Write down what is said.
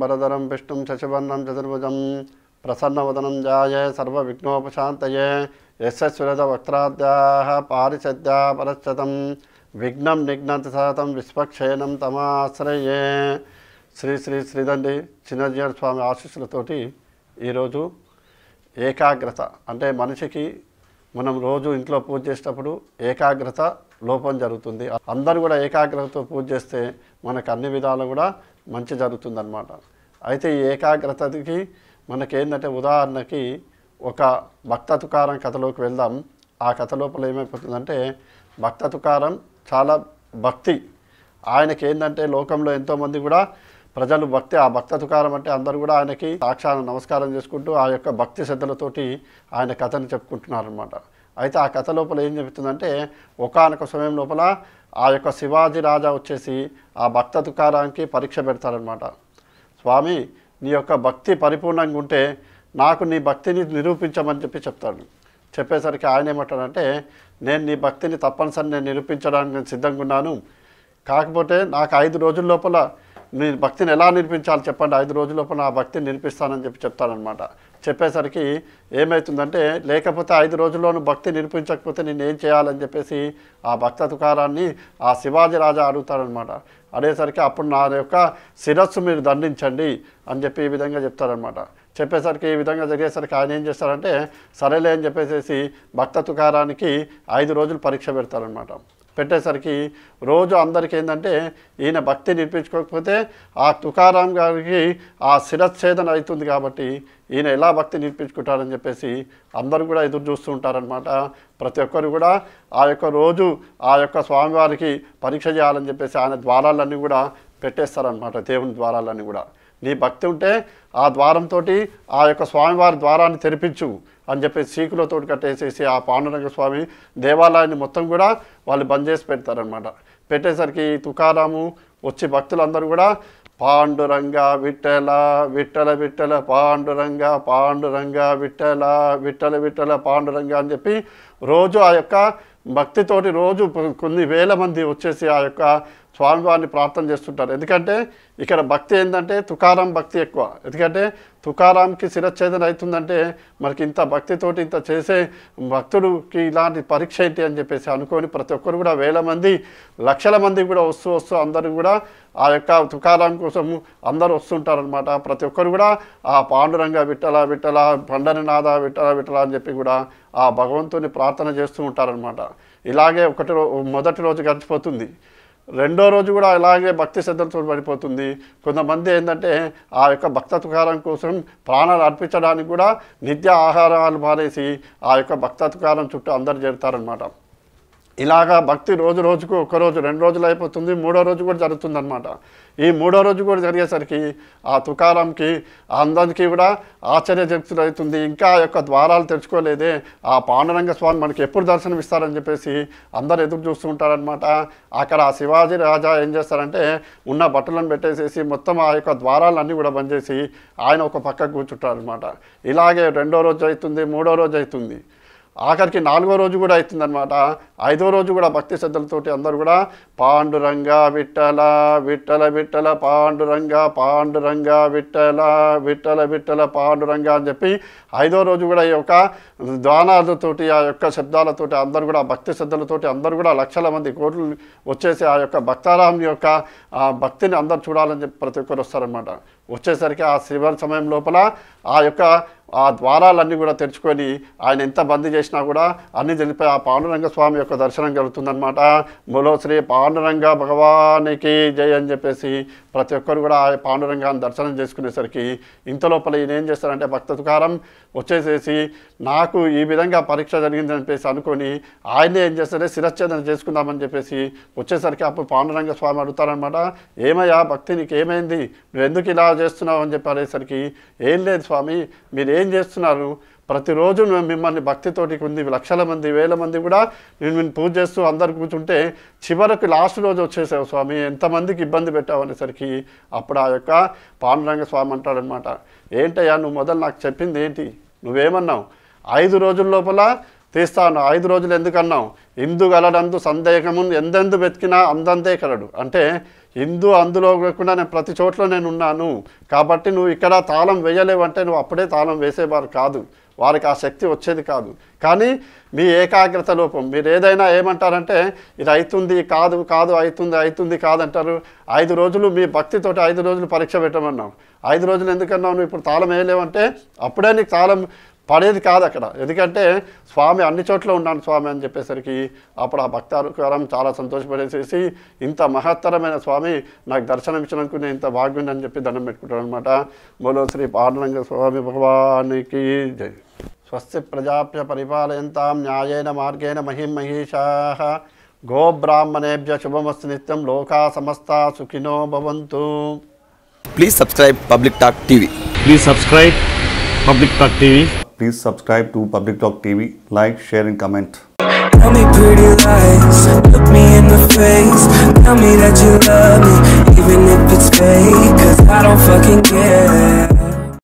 వరదరం విష్ణుం శశివర్ణం చతుర్భుజం ప్రసన్నవదనం జాయ సర్వవిఘ్నోపశాంతయే యశస్సురద వక్త్రాద్యాः పారిషద్యా పరశ్చతం విఘ్నం నిఘ్నంతి సతతం విశ్వక్షేణం తమాశ్రయే. శ్రీ శ్రీ శ్రీదండి చిన్నజీవన స్వామి ఆశీస్సులతోటి ఈరోజు ఏకాగ్రత అంటే మనిషికి మనం రోజు ఇంట్లో పూజ చేసేటప్పుడు ఏకాగ్రత లోపం జరుగుతుంది. అందరూ కూడా ఏకాగ్రతతో పూజ చేస్తే మనకు అన్ని విధాలు కూడా మంచి జరుగుతుంది అనమాట అయితే ఈ ఏకాగ్రతకి మనకేంటంటే ఉదాహరణకి ఒక భక్త తుకారం కథలోకి వెళ్దాం. ఆ కథ లోపల ఏమైపోతుందంటే భక్త తుకారం చాలా భక్తి. ఆయనకి ఏంటంటే లోకంలో ఎంతోమంది కూడా ప్రజలు భక్తి ఆ భక్త తుకారం అంటే అందరూ కూడా ఆయనకి సాక్షాన్ని నమస్కారం చేసుకుంటూ ఆ యొక్క భక్తి శ్రద్ధలతోటి ఆయన కథను చెప్పుకుంటున్నారు అనమాట అయితే ఆ కథ లోపల ఏం చెబుతుందంటే ఒకానొక సమయం లోపల ఆ యొక్క శివాజీ రాజా వచ్చేసి ఆ భక్త తుకారానికి పరీక్ష పెడతాడనమాట. స్వామి నీ యొక్క భక్తి పరిపూర్ణంగా ఉంటే నాకు నీ భక్తిని నిరూపించమని చెప్పి చెప్తాడు. చెప్పేసరికి ఆయన ఏమంటాడంటే నేను నీ భక్తిని తప్పనిసరి నేను నిరూపించడానికి నేను సిద్ధంగా ఉన్నాను. కాకపోతే నాకు ఐదు రోజుల లోపల నీ భక్తిని ఎలా నిరూపించాలి చెప్పండి. ఐదు రోజుల లోపల నా భక్తిని నిరూపిస్తానని చెప్పి చెప్తానమాట చెప్పేసరికి ఏమవుతుందంటే లేకపోతే ఐదు రోజుల్లోనూ భక్తి నిరూపించకపోతే నేను ఏం చేయాలని చెప్పేసి ఆ భక్త తుకారాన్ని ఆ శివాజీ రాజా అడుగుతాడనమాట అడిగేసరికి అప్పుడు నా యొక్క శిరస్సు మీరు దండించండి అని చెప్పి ఈ విధంగా చెప్తారనమాట చెప్పేసరికి ఈ విధంగా జరిగేసరికి ఆయన ఏం చేస్తారంటే సరేలే అని చెప్పేసేసి భక్త తుకారానికి ఐదు రోజులు పరీక్ష పెడతారనమాట పెట్టేసరికి రోజు అందరికీ ఏంటంటే ఈయన భక్తి నేర్పించుకోకపోతే ఆ తుకారాం గారికి ఆ శిరచ్ఛేదన అవుతుంది కాబట్టి ఈయన ఎలా భక్తి నేర్పించుకుంటారని చెప్పేసి అందరూ కూడా ఎదురు చూస్తూ ఉంటారనమాట ప్రతి ఒక్కరు కూడా ఆ యొక్క రోజు ఆ యొక్క స్వామివారికి పరీక్ష చేయాలని చెప్పేసి ఆయన ద్వారాలన్నీ కూడా పెట్టేస్తారనమాట దేవుని ద్వారాలన్నీ కూడా. నీ భక్తి ఉంటే ఆ ద్వారంతో ఆ యొక్క స్వామివారి ద్వారాన్ని తెరిపించు అని చెప్పేసి సీకులతో కట్టేసేసి ఆ పాండురంగ స్వామి దేవాలయాన్ని మొత్తం కూడా వాళ్ళు బంద్ చేసి పెడతారనమాట పెట్టేసరికి ఈ తుకారాము వచ్చి భక్తులందరూ కూడా పాండురంగ విట్టల విట్టల విట్టల పాండురంగ పాండురంగ విట్టల విట్టల విట్టల పాండురంగ అని చెప్పి రోజు ఆ యొక్క భక్తితోటి రోజు కొన్ని వేల మంది వచ్చేసి ఆ యొక్క స్వామివారిని ప్రార్థన చేస్తుంటారు. ఎందుకంటే ఇక్కడ భక్తి ఏంటంటే తుకారాం భక్తి ఎక్కువ. ఎందుకంటే తుకారాంకి శిరచ్ఛేదన అవుతుందంటే మనకి ఇంత భక్తితోటి ఇంత చేసే భక్తుడికి ఇలాంటి పరీక్ష ఏంటి అని చెప్పేసి అనుకొని ప్రతి ఒక్కరు కూడా వేల మంది లక్షల మంది కూడా వస్తూ వస్తూ అందరూ కూడా ఆ యొక్క తుకారాం కోసం అందరూ వస్తుంటారనమాట ప్రతి ఒక్కరు కూడా ఆ పాండురంగ విట్టల విట్టల పండరినాథ విట్టల విట్టల అని చెప్పి కూడా ఆ భగవంతుని ప్రార్థన చేస్తూ ఉంటారనమాట ఇలాగే ఒకటి మొదటి రోజు గడిచిపోతుంది. రెండో రోజు కూడా అలాగే భక్తి శ్రద్ధలతో పడిపోతుంది. కొంతమంది ఏంటంటే ఆ యొక్క భక్త తుకారం కోసం ప్రాణాలు అర్పించడానికి కూడా నిత్య ఆహారాలు మానేసి ఆ యొక్క భక్త తుకారం చుట్టూ అందరు చేరుతారనమాట ఇలాగా భక్తి రోజు రోజుకు ఒక రోజు రెండు రోజులు అయిపోతుంది మూడో రోజు కూడా జరుగుతుంది అనమాట ఈ మూడో రోజు కూడా జరిగేసరికి ఆ తుకారంకి అందరికీ కూడా ఆశ్చర్యజక్తులు అవుతుంది. ఇంకా ఆ యొక్క ద్వారాలు తెరుచుకోలేదే. ఆ పాండురంగ స్వామి మనకి ఎప్పుడు దర్శనం ఇస్తారని చెప్పేసి అందరు ఎదురు చూస్తూ ఉంటారనమాట అక్కడ ఆ శివాజీ రాజా ఏం చేస్తారంటే ఉన్న బట్టలను పెట్టేసేసి మొత్తం ఆ యొక్క ద్వారాలన్నీ కూడా బంద్ చేసి ఆయన ఒక పక్క కూర్చుంటారనమాట ఇలాగే రెండో రోజు అవుతుంది మూడో రోజు అవుతుంది. ఆఖరికి నాలుగో రోజు కూడా అవుతుందనమాట ఐదో రోజు కూడా భక్తి శ్రద్ధలతోటి అందరూ కూడా పాండురంగ విట్టల విట్టల విట్టల పాండురంగ పాండురంగ విట్టల విట్టల విట్టల పాండురంగ అని చెప్పి ఐదో రోజు కూడా ఈ యొక్క దానాలతోటి ఆ యొక్క శబ్దాలతోటి అందరూ కూడా భక్తి శ్రద్ధలతోటి అందరూ కూడా లక్షల మంది కోట్లు వచ్చేసి ఆ యొక్క భక్తారాం యొక్క ఆ భక్తిని అందరు చూడాలని చెప్పి ప్రతి ఒక్కరు వస్తారనమాట వచ్చేసరికి ఆ శివ సమయం లోపల ఆ యొక్క ఆ ద్వారాలన్నీ కూడా తెరుచుకొని ఆయన ఎంత బందీ చేసినా కూడా అన్ని తెలిపే ఆ పాండురంగ స్వామి యొక్క దర్శనం కలుగుతుందనమాట మూలో శ్రీ పాండురంగ భగవానికి జై అని చెప్పేసి ప్రతి ఒక్కరు కూడా ఆ పాండురంగాన్ని దర్శనం చేసుకునేసరికి ఇంత లోపల ఈయన ఏం చేస్తారంటే భక్త తుకారం వచ్చేసేసి నాకు ఈ విధంగా పరీక్ష జరిగిందని చెప్పేసి అనుకొని ఆయనే ఏం చేస్తారే శిరచ్ఛేదన చేసుకుందామని చెప్పేసి వచ్చేసరికి అప్పుడు పాండురంగ స్వామి అడుగుతారనమాట ఏమయ్యా భక్తి నీకు ఏమైంది? నువ్వు ఎందుకు ఇలా చేస్తున్నావు అని చెప్పి అనేసరికి ఏం లేదు స్వామి మీరు ఏం చేస్తున్నారు? ప్రతిరోజు మేము మిమ్మల్ని భక్తితోటి ఉంది లక్షల మంది వేల మంది కూడా నేను నేను పూజ చేస్తూ అందరు కూర్చుంటే చివరకు లాస్ట్ రోజు వచ్చేసావు స్వామి ఎంతమందికి ఇబ్బంది పెట్టావు? అనేసరికి అప్పుడు ఆ యొక్క పాండురంగ స్వామి అంటాడనమాట ఏంటయ్యా నువ్వు మొదలు నాకు చెప్పింది ఏంటి? నువ్వేమన్నావు? ఐదు రోజుల లోపల తీస్తాను. ఐదు రోజులు ఎందుకన్నావు? ఇందు గలడందు సందేహము ఎందెందు వెతికినా అందందే కలడు. అంటే ఇందు అందులో కాకుండా నేను ప్రతి చోట్ల నేను ఉన్నాను కాబట్టి నువ్వు ఇక్కడ తాళం వేయలేవంటే నువ్వు అప్పుడే తాళం వేసేవారు కాదు. వారికి ఆ శక్తి వచ్చేది కాదు. కానీ మీ ఏకాగ్రత లోపం. మీరు ఏదైనా ఏమంటారంటే ఇది అవుతుంది కాదు కాదు అవుతుంది అవుతుంది కాదంటారు. ఐదు రోజులు మీ భక్తితోటి ఐదు రోజులు పరీక్ష పెట్టమన్నావు. ఐదు రోజులు ఎందుకన్నావు? నువ్వు ఇప్పుడు తాళం వేయలేవంటే అప్పుడే నీకు తాళం పడేది కాదు అక్కడ. ఎందుకంటే స్వామి అన్ని చోట్ల ఉన్నాను స్వామి అని చెప్పేసరికి అప్పుడు ఆ భక్తారుకారం చాలా సంతోషపడేసేసి ఇంత మహత్తరమైన స్వామి నాకు దర్శనం ఇచ్చినందుకు నేను ఇంత భాగ్యం అని చెప్పి దండం పెట్టుకుంటాను అనమాట మూలో శ్రీ పాండురంగ స్వామి భగవానికి జై. స్వస్తి ప్రజాభ్య పరిపాలయంతాం న్యాయేన మార్గేణ మహిం మహిషా. గోబ్రాహ్మణేభ్య శుభమస్తు నిత్యం లోకా సమస్త సుఖినో భవంతు. Please subscribe Public Talk TV. Please subscribe Public Talk TV. Please subscribe to Public Talk TV, like, share and comment. Tell me pretty lies, look me in the face Tell me that you love me, even if it's fake Cause I don't fucking care